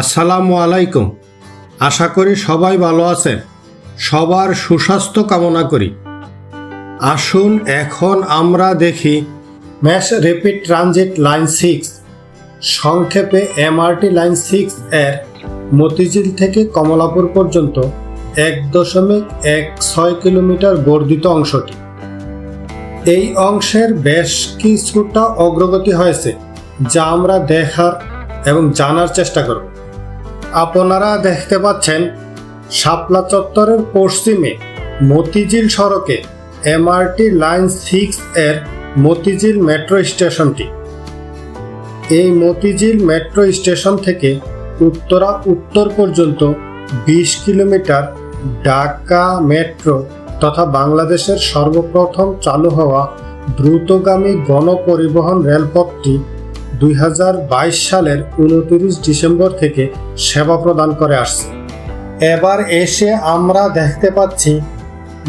আসসালামু আলাইকুম। আশা করি সবাই ভালো আছেন। সবার সুস্বাস্থ্য কামনা করি। আসুন এখন আমরা দেখি mass rapid transit line six. সংক্ষেপে এমআরটি লাইন সিক্স এর মতিঝিল থেকে কমলাপুর পর্যন্ত এক দশমিক এক ছয় কিলোমিটার বর্ধিত অংশটি। এই অংশের বেশ কিছুটা অগ্রগতি হয়েছে, যা আমরা দেখার এবং জানার চেষ্টা করব। আপনারা দেখতে পাচ্ছেন শাপলা চত্বরের পশ্চিমে মতিঝিল সড়কে এমআরটি লাইন সিক্স এর মতিঝিল মেট্রো স্টেশনটি। এই মতিঝিল মেট্রো স্টেশন থেকে উত্তরা উত্তর পর্যন্ত বিশ কিলোমিটার ঢাকা মেট্রো তথা বাংলাদেশের সর্বপ্রথম চালু হওয়া দ্রুতগামী গণপরিবহন রেলপথটি দুই হাজার বাইশ সালের উনত্রিশ ডিসেম্বর থেকে সেবা প্রদান করে আসছে। এবার এসে আমরা দেখতে পাচ্ছি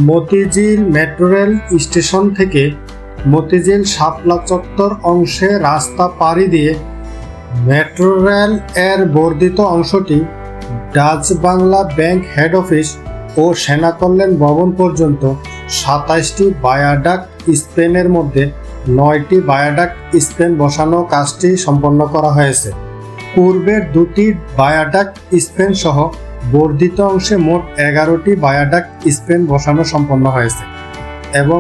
মতিঝিল মেট্রো রেল স্টেশন থেকে মতিঝিল শাপলা চত্বর অংশে রাস্তা পাড়ি দিয়ে মেট্রো রেল এর বর্ধিত অংশটি Dutch Bangla bank head office ও সেনা কল্যাণ ভবন পর্যন্ত সাতাইশটি বায়াডাক স্পেনের মধ্যে নয়টি বায়াডাক স্পেন বসানো কাজটি সম্পন্ন করা হয়েছে। পূর্বের দুটি বায়াডাক স্পেন সহ বর্ধিত অংশে মোট এগারোটি বায়াডাক স্পেন বসানো সম্পন্ন হয়েছে এবং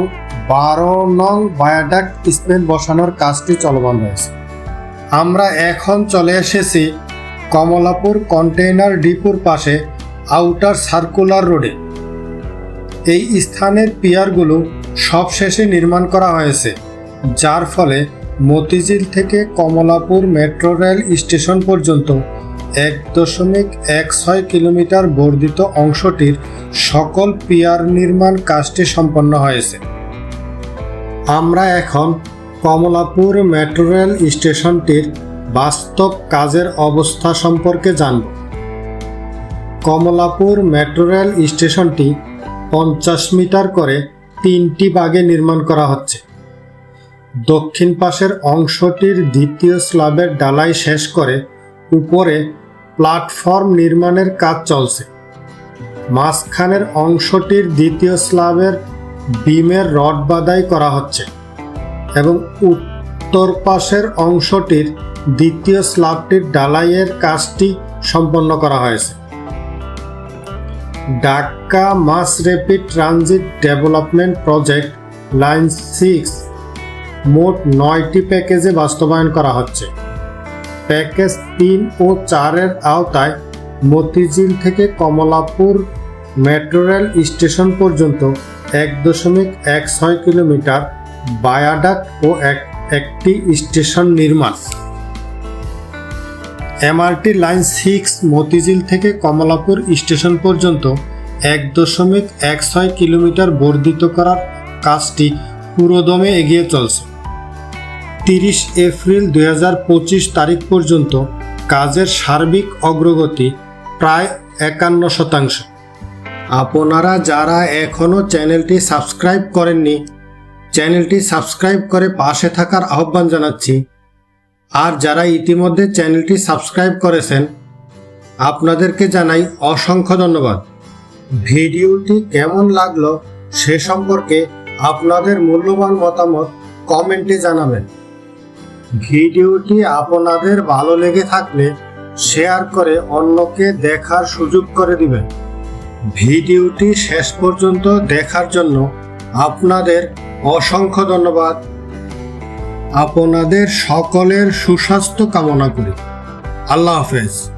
বারো নং বায়াডাক স্পেন বসানোর কাজটি চলমান রয়েছে আমরা এখন চলে এসেছি কমলাপুর কন্টেইনার ডিপুর পাশে আউটার সার্কুলার রোডে। এই স্থানের পিয়ারগুলো সবশেষে নির্মাণ করা হয়েছে। যার ফলে মতিঝিল থেকে কমলাপুর মেট্রো রেল স্টেশন পর্যন্ত এক দশমিক এক ছয় কিলোমিটার বর্ধিত অংশটির সকল পিয়ার নির্মাণ কাজটি সম্পন্ন হয়েছে। আমরা এখন কমলাপুর মেট্রো রেল স্টেশনটির বাস্তব কাজের অবস্থা সম্পর্কে জানব। কমলাপুর মেট্রো রেল স্টেশনটি পঞ্চাশ মিটার করে তিনটি ভাগে নির্মাণ করা হচ্ছে। দক্ষিণ পাশের অংশটির দ্বিতীয় স্ল্যাবের ডালাই শেষ করে উপরে প্ল্যাটফর্ম নির্মাণের কাজ চলছে। মাঝখানের অংশটির দ্বিতীয় স্ল্যাবের বিমের রড বাদাই করা হচ্ছে এবং উত্তর পাশের অংশটির দ্বিতীয় স্ল্যাবটির ডালাইয়ের কাজটি সম্পন্ন করা হয়েছে। Dhaka mass rapid transit development project line six মোট নয়টি প্যাকেজে বাস্তবায়ন করা হচ্ছে। প্যাকেজ তিন ও চারের আওতায় মতিঝিল থেকে কমলাপুর মেট্রো রেল স্টেশন পর্যন্ত এক দশমিক এক ছয় কিলোমিটার বায়াডাক ও এক, একটি স্টেশন নির্মাণ। এমআরটি লাইন সিক্স মতিঝিল থেকে কমলাপুর স্টেশন পর্যন্ত এক দশমিক এক ছয় কিলোমিটার বর্ধিত করার কাজটি পুরোদমে এগিয়ে চলছে। তিরিশ এপ্রিল দু হাজার পঁচিশ তারিখ পর্যন্ত কাজের সার্বিক অগ্রগতি প্রায় একান্ন শতাংশ। আপনারা যারা এখনও চ্যানেলটি সাবস্ক্রাইব করেননি, চ্যানেলটি সাবস্ক্রাইব করে পাশে থাকার আহ্বান জানাচ্ছি। আর যারা ইতিমধ্যে চ্যানেলটি সাবস্ক্রাইব করেছেন, আপনাদেরকে জানাই অসংখ্য ধন্যবাদ। ভিডিওটি কেমন লাগল সে সম্পর্কে আপনাদের মূল্যবান মতামত কমেন্টে জানাবেন। ভিডিওটি আপনাদের ভালো লেগে থাকলে শেয়ার করে অন্যকে দেখার সুযোগ করে দিবেন। ভিডিওটি শেষ পর্যন্ত দেখার জন্য আপনাদের অসংখ্য ধন্যবাদ। আপনাদের সকলের সুস্বাস্থ্য কামনা করি। আল্লাহ হাফেজ।